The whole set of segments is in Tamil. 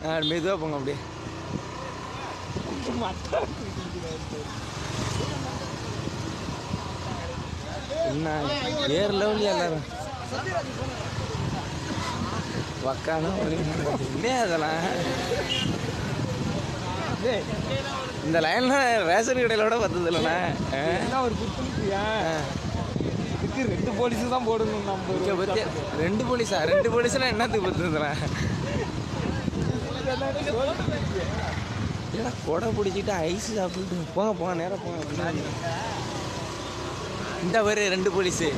மெதுவாக போங்க அப்படியே. என்ன? வேறு லெவலில் எல்லாரும். வக்கான என்ன அதெல்லாம்? இந்த லைன்லாம் ரேஷன் கடையிலோட பத்தது இல்லைண்ணா ஒரு குத்துனுச்சியா இதுக்கு ரெண்டு போலீஸ் தான் போடணும் நம்ம ரெண்டு போலீஸா? ரெண்டு போலீஸ்லாம் என்னத்துக்கு பத்துதுண்ணா ஏடா கொடை பிடிச்சிட்டு ஐஸ் சாப்பிட்டு போங்க போங்க நேரம் போங்க. இந்த பேர் ரெண்டு போலீஸு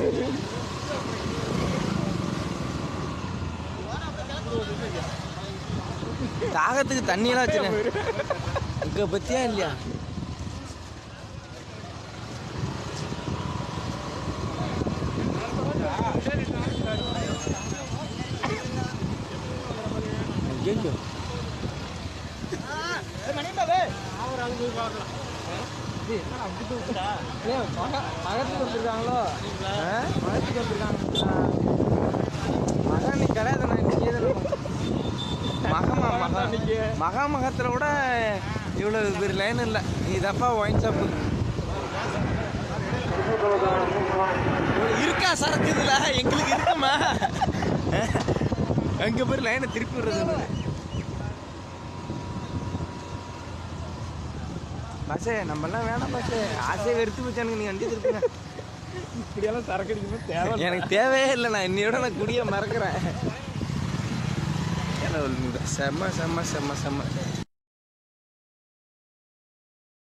தாகத்துக்கு தண்ணியெல்லாம் வச்சுருக்கேன் இங்கே பற்றியா இல்லையா? ஐயோ ஏய், மக- மகத்துக்கு வந்திருக்காங்களோ ஆ? மகத்துக்கு வந்திருக்காங்க மகா நீ கிடையாது நான் இன்னைக்கு மகமா மகா இன்னைக்கு. மகா மகத்தில் கூட இவ்வளோ பெரிய லைன் இல்லை நீ தப்பா ஒயின் ஷாப்பு இருக்கா சரக்கு இதில் எங்களுக்கு இருக்குமா அங்கே போய் லைனை திருப்பி விடுறது பஸ்ஸே நம்மலாம் வேணாம் பஸ்ஸே ஆசையை வெறுத்து போச்சானுங்க நீ வண்டி திருப்புங்க. இப்படியெல்லாம் சரக்கு அடிக்கணும் தேவை எனக்கு தேவையே இல்லை நான் இன்னையோட நான் குடிய மறக்கிறேன். செம்ம செம்ம செம்ம செம்ம